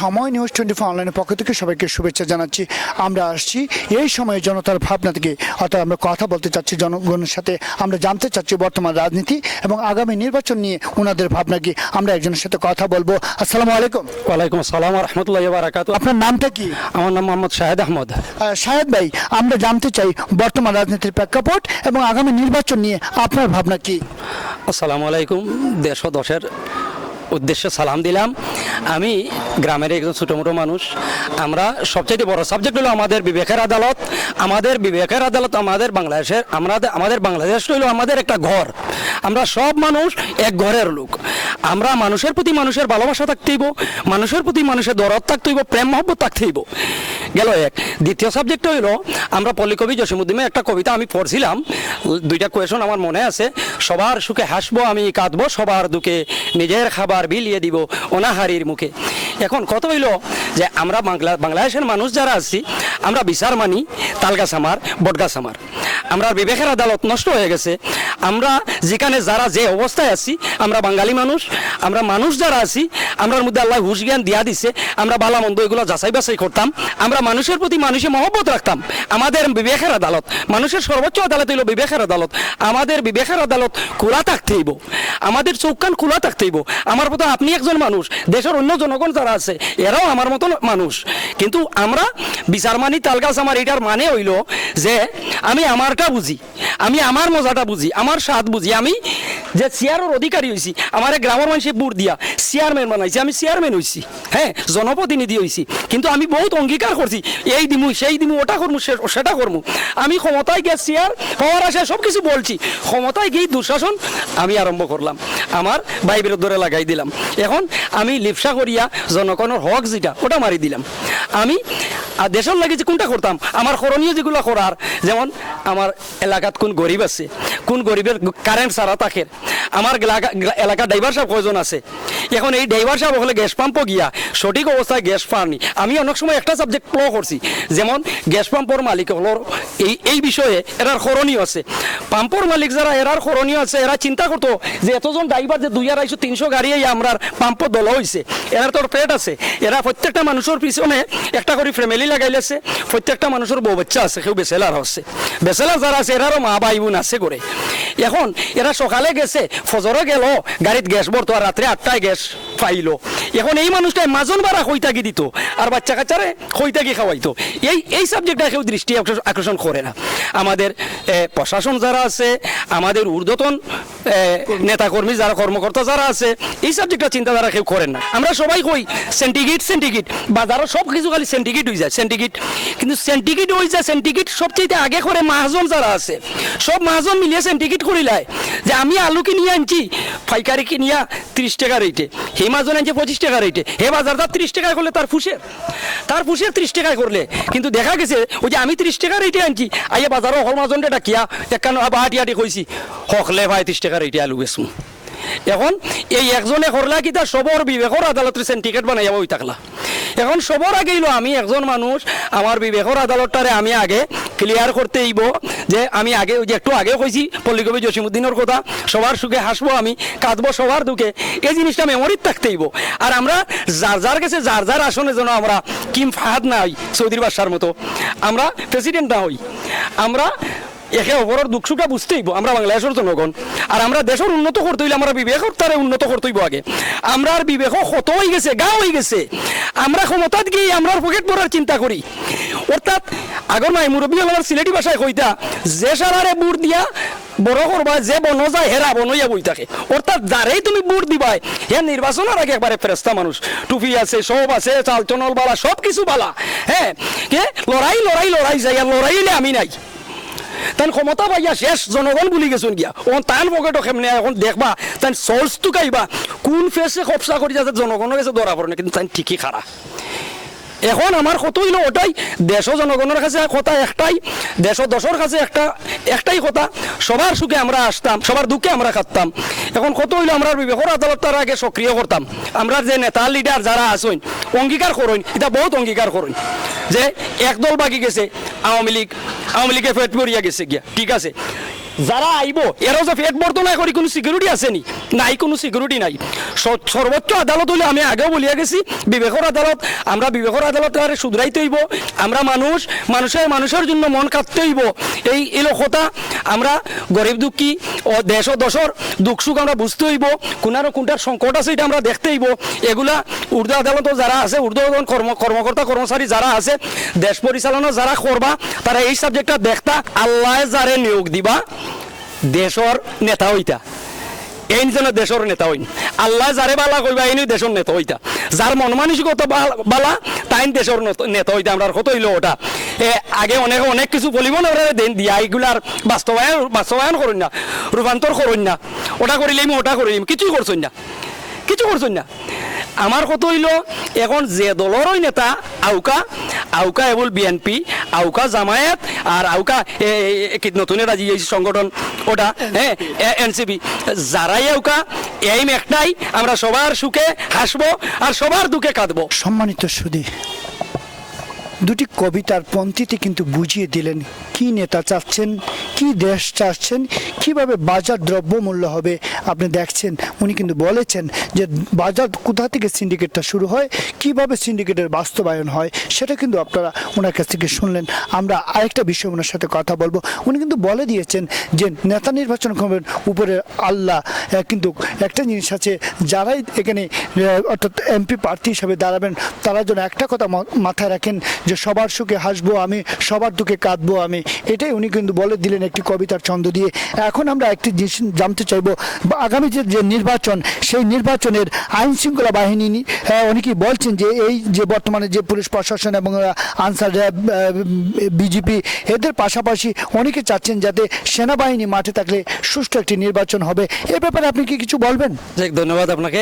সময় news twenty four অনলাইনের পক্ষ থেকে সবাইকে শুভেচ্ছা জানাচ্ছি। আমরা আসছি এই সময়ে জনতার ভাবনা থেকে অর্থাৎ আমরা কথা বলতে চাচ্ছি জনগণের সাথে আমরা জানতে চাচ্ছি বর্তমান রাজনীতি এবং আগামী নির্বাচন নিয়ে ওনাদের ভাবনা কি আমরা একজনের সাথে কথা বলব। আসসালামু আলাইকুম। ওয়ালাইকুম আসসালাম রহমতুল্লাহ বারাকাত আপনার নামটা কি? আমার নাম মোহাম্মদ শাহেদ আহমদ। আহ, শাহেদ ভাই আমরা জানতে চাই বর্তমান রাজনীতির প্রেক্ষাপট এবং আগামী নির্বাচন নিয়ে আপনার ভাবনা কি? আসসালামু আলাইকুম দেশ ও দশের উদ্দেশ্যে সালাম দিলাম। আমি গ্রামের একজন ছোটো মোটো মানুষ। আমরা সবচেয়ে বড় সাবজেক্ট হলো আমাদের বিবেকের আদালত। আমাদের বিবেকের আদালত আমাদের বাংলাদেশের আমাদের আমাদের বাংলাদেশ হলো আমাদের একটা ঘর। আমরা সব মানুষ এক ঘরের লোক। আমরা মানুষের প্রতি মানুষের ভালোবাসা থাকতেইব মানুষের প্রতি মানুষের দরদ থাকতেইব প্রেম মহব্বত থাকতেইব গেল এক। দ্বিতীয় সাবজেক্ট হইল, আমরা পল্লিকবি জসিমুদ্দিনের একটা কবিতা আমি পড়ছিলাম। দুইটা কোয়েশন আমার মনে আছে। সবার সুখে হাসবো, আমি কাঁদবো, সবার দুঃখে নিজের খাবার বিলিয়ে দিব, অনাহারির মুখে এখন কত হইল যে আমরা বাংলা, বাংলাদেশের মানুষ যারা আছি, আমরা বিচার মানি, তালগাছ আমার বটগাছ আমার আমরা বিবেকের আদালত নষ্ট হয়ে গেছে। আমরা যেখানে যারা যে অবস্থায় আছি, আমরা বাঙালি মানুষ, আমরা মানুষ যারা আছি, আমরার মধ্যে আল্লাহ হুশ জ্ঞান দিয়া দিছে, আমরা ভালো মন্দ এগুলো যাচাই বাছাই করতাম, আমরা মানুষের প্রতি মানুষে মহব্বত রাখতাম। আমাদের বিবেকের আদালত, মানুষের সর্বোচ্চ আদালত হইল বিবেকের আদালত। আমাদের বিবেকের আদালত খোলা থাকতেইব। আমাদের চৌকান খোলা থাকতেইব। আমার প্রতি আপনি একজন মানুষ, দেশের অন্য জনগণ যারা আছে, এরাও আমার মতন মানুষ। কিন্তু আমরা বিচার মানি তালগাছ আমার এটার মানে হইল যে আমি আমারটা বুঝি আমি আমার মজাটা বুঝি আমার স্বাদ বুঝি আমি যে চেয়ারের অধিকারী হয়েছি আমার গ্রামের মানুষে বুট দিয়া চেয়ারম্যান বানাইছি, আমি চেয়ারম্যান হয়েছি হ্যাঁ জনপ্রতিনিধি হয়েছি কিন্তু আমি বহুত অঙ্গীকার করছি এই দিমু, সেই দিমু, ওটা করমু সেটা করমু আমি ক্ষমতায় গিয়ে চেয়ার পাওয়ার আসে সব কিছু বলছি। ক্ষমতায় গিয়ে দুঃশাসন আমি আরম্ভ করলাম আমার বাইবের ধরে লাগাই দিলাম। এখন আমি লিপসা করিয়া জনগণের হক যেটা ওটা মারি দিলাম। আমি আর দেশের লাগে যে কোনটা করতাম? আমার করণীয় যেগুলো করার, যেমন আমার এলাকাত কোন গরিব আছে, কোন গরিবের কারেন্ট সারা থাকে, আমার এলাকা- ড্রাইভার সাহেব কয়জন আছে? এখন এই ড্রাইভার সাহেব হলে গ্যাস পাম্পও গিয়া সঠিক অবস্থায় গ্যাস পাননি। আমি অনেক সময় একটা সাবজেক্ট প্লো করছি, যেমন গ্যাস পাম্পর মালিক হলো এই এই বিষয়ে এরার করণীয় আছে। পাম্পর মালিক যারা এরার করণীয় আছে এরা চিন্তা করতো যে এতজন ড্রাইভার যে দুই আড়াইশো তিনশো গাড়ি এই আমরার পাম্প দল হয়েছে এরার তোর পেট আছে। এরা প্রত্যেকটা মানুষের পিছনে একটা করে ফ্যামিলি লাগাইলেছে প্রত্যেকটা মানুষের বউ বাচ্চা আছে কেউ বেসেলার হচ্ছে। বেসেলার যারা আছে, এরারও মা ভাই বোন আছে করে এখন এরা সকালে গেছে, ফজরে গেল, গাড়িত গ্যাস ভরতো আর রাত্রে আটটায় গ্যাস পাইলো। এখন এই মানুষটাই মাজন বাড়া খৈতাকি দিত, আর বাচ্চা কাচ্চারে খৈতাকি খাওয়াইতো। এই এই সাবজেক্টটা কেউ দৃষ্টি আকর্ষ- আকর্ষণ করে না। আমাদের প্রশাসন যারা আছে, আমাদের ঊর্ধ্বতন নেতাকর্মী যারা কর্মকর্তা যারা আছে, এই সাবজেক্টটা চিন্তাধারা কেউ করেন না। আমরা সবাই কই সেন্টিগিট সেন্টিগিট বাজারও সব কিছু খালি সেন্টিগিট হয়ে যায় সেন্টিগিট কিন্তু সেন্টিগিট হয়ে যায় সেন্টিগিট সবচেয়ে আগে করে মাহাজন যারা আছে, সব মাহাজন মিলিয়ে সেন্টিগিট করিলায়। যে আমি আলু কিনিয়ে আনছি পাইকারি কিনিয়া ত্রিশ টাকা রেটে হে মাজন আনছে পঁচিশ টাকা রেটে হে বাজারদার ত্রিশ টাকায় করলে তার ফুসের। তার ফুসের ত্রিশ টাকায় করলে। কিন্তু দেখা গেছে, ওই যে আমি ত্রিশ টাকা রেটে আনছি, আইয়া বাজারও হল মাজন এটা কিয়া একান্ন বাহাটি হাটি কইছি হকলে ভাই, ত্রিশ টাকা রেটে আলু বেসুন এখন এই একজনে করলা কি তার সবর বিবেকর আদালতের সেন্টিকেট বানাইয়া ওই থাকলা। এখন সবর আগে আমি একজন মানুষ, আমার বিবেকর আদালতটারে আমি আগে ক্লিয়ার করতে ইব যে আমি আগে ওই যে একটু আগে কইছি, পল্লিকবি জসিমুদ্দিনের কথা, সবার সুখে হাসবো আমি, কাঁদবো সবার দুঃখে, এই জিনিসটা মেমোরিত থাকতে ইব আর আমরা যার যার কাছে যার যার আসনে যেন আমরা কিম ফাহাদ না হই, সৌদির বাসার মতো, আমরা প্রেসিডেন্ট না হই, আমরা একে অপরের দুঃখ সুখটা বুঝতে হইব, আমরা বাংলাদেশের জনগণ। আর আমরা দেশের উন্নত করতে হইলে আমরা বিবেক তারে উন্নত করতে হইব আগে। আমরা আর বিবেক কত হয়ে গেছে, গা হয়ে গেছে। আমরা ক্ষমতাত গিয়ে আমরা পকেট ভরার চিন্তা করি। অর্থাৎ আগর নাই মুরব্বী আমার সিলেটি ভাষায় কইতা যে সারারে বুট দিয়া, বড় করবা যে বন যায় হেরা বনইয়া বই থাকে। অর্থাৎ যারেই তুমি বুট দিবাই হে নির্বাচনের আগে একবারে ফেরেস্তা মানুষ টুপি আছে সব আছে চালচনল বালা সব কিছু বালা। হ্যাঁ কে? লড়াই লড়াই লড়াই যাই আর লড়াই হইলে আমি নাই। তান ক্ষমতা পাইয়া শেষ জনগণ বুলি গেছুন গিয়া। ও তান পকেট কেমনে এখন দেখবা, তান সোর্সটো কাইবা কোন ফেসে খপসা করি যাতে জনগণের কাছে ধরা পড়ে কিন্তু তান ঠিকই খারা এখন আমার কতই না ওটাই দেশ জনগণের কাছে কথা একটাই, দেশ দশের কাছে একটা, একটাই কথা সবার সুখে আমরা আসতাম, সবার দুঃখে আমরা খাতাম এখন কত হইল আমরা বিবেকর আদালতটার আগে সক্রিয় করতাম। আমরা যে নেতা লিডার যারা আসইন অঙ্গীকার করইন এটা বহুত অঙ্গীকার করইন যে একদল বাকি গেছে, আওয়ামী লীগ, আওয়ামী লীগে ফেট পড়িয়া গেছে গিয়া, ঠিক আছে। যারা আইব, এরাও যে পেট বর্তন না করি কোনো সিকিউরিটি আসেনি নাই, কোনো সিকিউরিটি নাই। সর্বোচ্চ আদালত হলে আমি আগেও বলিয়া গেছি বিবেকর আদালত, আমরা বিবেকর আদালত শুধরাইতে হইব আমরা মানুষ মানুষের মানুষের জন্য মন কাটতে হইব। এই এলো কথা আমরা গরিব দুঃখী ও দেশ ও দশর দুঃখ সুখ আমরা বুঝতে হইব, কোনার কোনটার সংকট আছে এটা আমরা দেখতে হইব। এগুলা উর্দু আদালত যারা আছে, উর্দু কর্ম কর্মকর্তা, কর্মচারী যারা আছে, দেশ পরিচালনা যারা করবা, তারা এই সাবজেক্টটা দেখতা, আল্লাহ যারে নিয়োগ দিবা। দেশর নেতা হইতা এই যেন দেশর নেতা হইন আল্লাহ যারে বালা কইবা এই দেশর নেতা হইতা যার মন মানসিকতা বাল- তাই দেশর নত- হইতা আমরা কত হইল ওটা। এ, আগে অনেক অনেক কিছু বলিব না দিয়া। এইগুলার বাস্তবায়ন বাস্তবায়ন করুন না। রূপান্তর করুন না। ওটা করিলেই ওটা করিলাম কিছুই করছুন না। কিছু করছুন না। আমার কত হইল? এখন যে দলরই নেতা, আউকা আউকা এবল বিএনপি আউকা জামায়াত আর আউকা নতুন এটা যে এই সংগঠন, ওটা হ্যাঁ এনসিপি যারাই আউকা এইম একটাই আমরা সবার সুখে হাসবো আর সবার দুঃখে কাঁদবো। সম্মানিত সুদী দুটি কবিতার পন্থীতে কিন্তু বুঝিয়ে দিলেন, কি নেতা চাচ্ছেন, কি দেশ চাচ্ছেন, কীভাবে বাজার দ্রব্যমূল্য হবে। আপনি দেখছেন, উনি কিন্তু বলেছেন যে বাজার কোথা থেকে সিন্ডিকেটটা শুরু হয়, কীভাবে সিন্ডিকেটের বাস্তবায়ন হয়, সেটা কিন্তু আপনারা ওনার কাছ থেকে শুনলেন। আমরা আরেকটা বিষয় ওনার সাথে কথা বলব। উনি কিন্তু বলে দিয়েছেন যে নেতা নির্বাচন করবেন উপরে আল্লাহ কিন্তু একটা জিনিস আছে, যারাই এখানে অর্থাৎ এমপি প্রার্থী হিসাবে দাঁড়াবেন, তারা যেন একটা কথা মাথায় রাখেন যে সবার সুখে হাসবো আমি, সবার দুঃখে কাঁদবো আমি। এটাই উনি কিন্তু বলে দিলেন একটি কবিতার ছন্দ দিয়ে। এখন আমরা একটি জিনিস জানতে চাইব আগামী যে যে নির্বাচন, সেই নির্বাচনের আইন শৃঙ্খলা বাহিনী অনেকেই বলছেন যে, এই যে বর্তমানে যে পুলিশ প্রশাসন এবং আনসার র্যাব বিজেপি, এদের পাশাপাশি অনেকে চাচ্ছেন যাতে সেনাবাহিনী মাঠে থাকলে সুষ্ঠু একটি নির্বাচন হবে। এ ব্যাপারে আপনি কি কিছু বলবেন? ধন্যবাদ আপনাকে।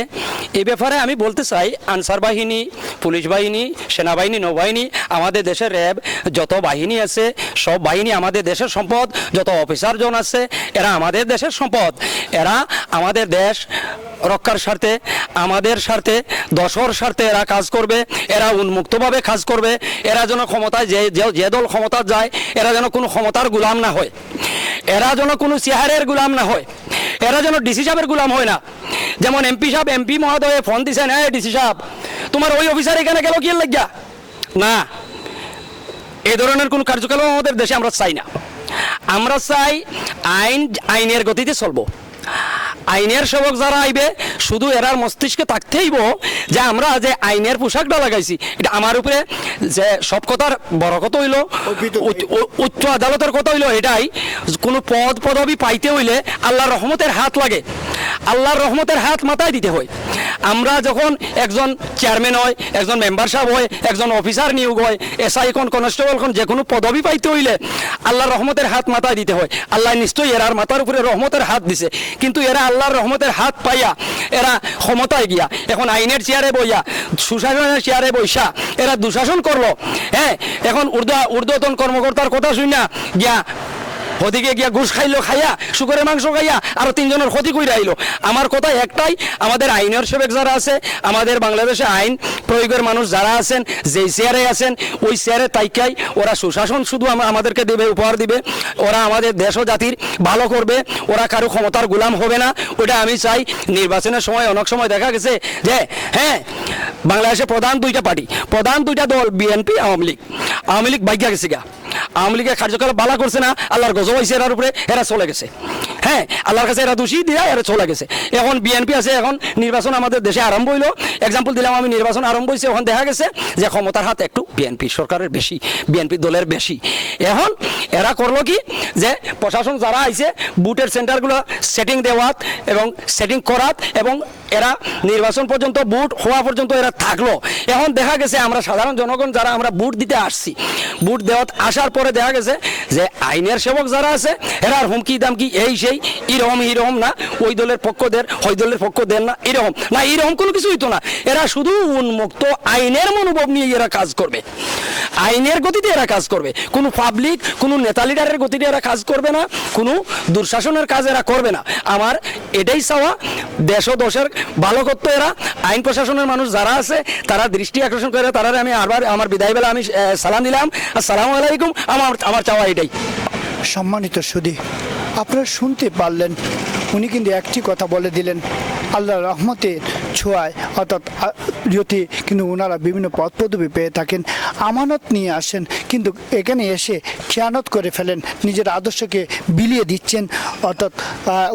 এই ব্যাপারে আমি বলতে চাই, আনসার বাহিনী, পুলিশ বাহিনী, সেনাবাহিনী, নৌবাহিনী আমাদের দেশের র্যাব যত বাহিনী আছে, সব বাহিনী আমাদের দেশের সম্পদ, যত অফিসারজন আছে, এরা আমাদের দেশের সম্পদ। এরা আমাদের দেশ রক্ষার স্বার্থে, আমাদের স্বার্থে দশর স্বার্থে এরা কাজ করবে, এরা উন্মুক্তভাবে কাজ করবে, এরা যেন ক্ষমতায় যে, যে- যে দল ক্ষমতা যায়, এরা যেন কোনো ক্ষমতার গুলাম না হয়। এরা যেন কোনো চেহারের গুলাম না হয়। এরা যেন ডিসি সাহেবের গুলাম হয় না। যেমন এমপি সাহেব, এমপি মহোদয়ে ফোন দিছেন হ্যাঁ ডিসি সাহেব, তোমার ওই অফিসার এখানে গেল কি লাগিয়া? না। এই ধরনের কোনো কার্যকলাপ আমাদের দেশে আমরা চাই না। আমরা চাই আইন আইনের গতিতে চলবো। আইনের সেবক যারা আইবে শুধু এরার মস্তিষ্কে থাকতেইব যে আমরা যে আইনের পোশাকটা লাগাইছি এটা আমার উপরে যে সব কথার বড় কথা হইল উচ্চ- আদালতের কথা হইল এটাই। কোনো পদ পদবি পাইতে হইলে আল্লাহর রহমতের হাত লাগে। আল্লাহর রহমতের হাত মাথায় দিতে হয়। আমরা যখন একজন চেয়ারম্যান হয়, একজন মেম্বার সাহেব হয়, একজন অফিসার নিয়োগ হয় এসআই কোন কনস্টেবল কোন যে কোনো পদবি পাইতে হইলে আল্লাহর রহমতের হাত মাথায় দিতে হয়। আল্লাহ নিশ্চয়ই এরার মাথার উপরে রহমতের হাত দিছে। কিন্তু এরা আল্লাহর রহমতের হাত পাইয়া এরা ক্ষমতায় গিয়া, এখন আইনের চেয়ারে বইয়া, সুশাসনের চেয়ারে বইসা, এরা দুঃশাসন করল। হ্যাঁ এখন উর্দা ঊর্ধ্বতন কর্মকর্তার কথা শুন না গিয়া ওদিকে গিয়া ঘুষ খাইলো, খাইয়া শুকরের মাংস খাইয়া আরও তিনজনের ক্ষতি কইরা আইলো। আমার কথা একটাই, আমাদের আইনের সেবক যারা আছে, আমাদের বাংলাদেশে আইন প্রয়োগের মানুষ যারা আছেন, যেই চেয়ারে আছেন, ওই চেয়ারে তাইকাই ওরা সুশাসন শুধু আমাদেরকে দেবে, উপহার দিবে, ওরা আমাদের দেশ ও জাতির ভালো করবে, ওরা কারও ক্ষমতার গুলাম হবে না, ওটা আমি চাই। নির্বাচনের সময় অনেক সময় দেখা গেছে যে হ্যাঁ বাংলাদেশে প্রধান দুইটা পার্টি, প্রধান দুইটা দল, বিএনপি, আওয়ামী লীগ। আওয়ামী লীগ বাইকা গেছে গা। আওয়ামী লীগের কার্যকলাপ বালা করছে না আল্লাহর গজব হয়েছে এরার উপরে এরা চলে গেছে। হ্যাঁ আল্লাহর কাছে এরা দোষী দিয়া এরা চলে গেছে। এখন বিএনপি আছে, এখন নির্বাচন আমাদের দেশে আরম্ভ হইল। এক্সাম্পল দিলাম আমি, নির্বাচন আরম্ভ হয়েছে এখন দেখা গেছে যে ক্ষমতার হাত একটু বিএনপি সরকারের বেশি বিএনপি দলের বেশি। এখন এরা করল কি যে প্রশাসন যারা আইছে, বুটের সেন্টারগুলো সেটিং দেওয়াত এবং সেটিং করাত এবং এরা নির্বাচন পর্যন্ত বুট হওয়া পর্যন্ত এরা থাকল। এখন দেখা গেছে আমরা সাধারণ জনগণ যারা আমরা বুট দিতে আসছি, বুট দেওয়াত আসার পরে দেখা গেছে যে আইনের সেবক যারা আছে, এরা হুমকি দাম কি এই এরকম এরকম না, ওই দলের পক্ষ দেন, ওই দলের পক্ষ দেন না, এরকম। না, এরকম কোনো কিছু হইতো না। এরা শুধু উন্মুক্ত আইনের মনোভাব নিয়ে এরা কাজ করবে। আইনের গতিতে এরা কাজ করবে। কোনো পাবলিক কোনো নেতা লিডারের গতিতে এরা কাজ করবে না, কোনো দুঃশাসনের কাজ এরা করবে না। আমার এটাই চাওয়া, দেশ ও দশের ভালো করতো এরা, আইন প্রশাসনের মানুষ যারা আছে, তারা দৃষ্টি আকর্ষণ করে, তারা আমি আবার আমার বিদায় বেলা আমি সালাম দিলাম। আসসালামু আলাইকুম। আমার আমার চাওয়া এটাই। সম্মানিত সুদী আপনারা শুনতে পারলেন। উনি কিন্তু একটি কথা বলে দিলেন আল্লাহ রহমতের ছোঁয়ায় অর্থাৎ যদি কিন্তু ওনারা বিভিন্ন পদ পদবি পেয়ে থাকেন, আমানত নিয়ে আসেন, কিন্তু এখানে এসে খেয়ানত করে ফেলেন, নিজের আদর্শকে বিলিয়ে দিচ্ছেন। অর্থাৎ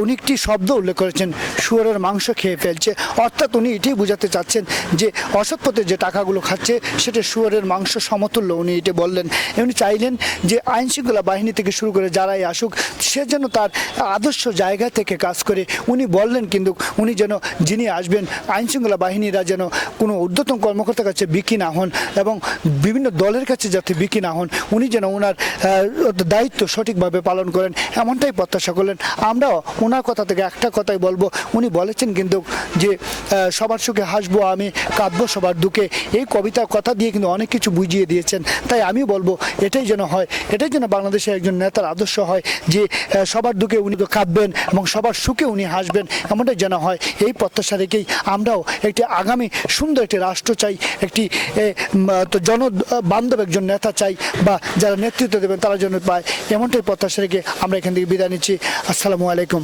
উনি একটি শব্দ উল্লেখ করেছেন, শুয়োরের মাংস খেয়ে ফেলছে। অর্থাৎ উনি এটাই বোঝাতে চাচ্ছেন যে, অসৎ পথে যে টাকাগুলো খাচ্ছে, সেটা শুয়োরের মাংস সমতুল্য, উনি এটি বললেন। উনি চাইলেন যে আইন শৃঙ্খলা বাহিনী থেকে শুরু করে যারাই আসুক, সে যেন তার আদর্শ জায়গা থেকে কাজ করে। উনি বললেন কিন্তু, উনি যেন যিনি আসবেন আইন শৃঙ্খলা বাহিনীরা যেন কোনো ঊর্ধ্বতন কর্মকর্তার কাছে বিক্রি না হন এবং বিভিন্ন দলের কাছে যাতে বিক্রি না হন, উনি যেন ওনার দায়িত্ব সঠিকভাবে পালন করেন, এমনটাই প্রত্যাশা করলেন। আমরাও ওনার কথা থেকে একটা কথাই বলব, উনি বলেছেন কিন্তু যে সবার সুখে হাসবো আমি, কাঁদবো সবার দুঃখে। এই কবিতার কথা দিয়ে কিন্তু অনেক কিছু বুঝিয়ে দিয়েছেন। তাই আমি বলব, এটাই যেন হয়, এটাই যেন বাংলাদেশের একজন নেতার আদর্শ হয় যে সবার দুঃখে উনি কাঁদবেন এবং সবার সুখে উনি হাসবেন, এমনটাই যেন হয়। এই প্রত্যাশা রেখেই আমরাও একটি আগামী সুন্দর একটি রাষ্ট্র চাই, একটি তো জন বান্ধব একজন নেতা চাই বা যারা নেতৃত্ব দেবেন তারা জন্য পায়, এমনটাই প্রত্যাশা রেখে আমরা এখান থেকে বিদায় নিচ্ছি। আসসালামু আলাইকুম।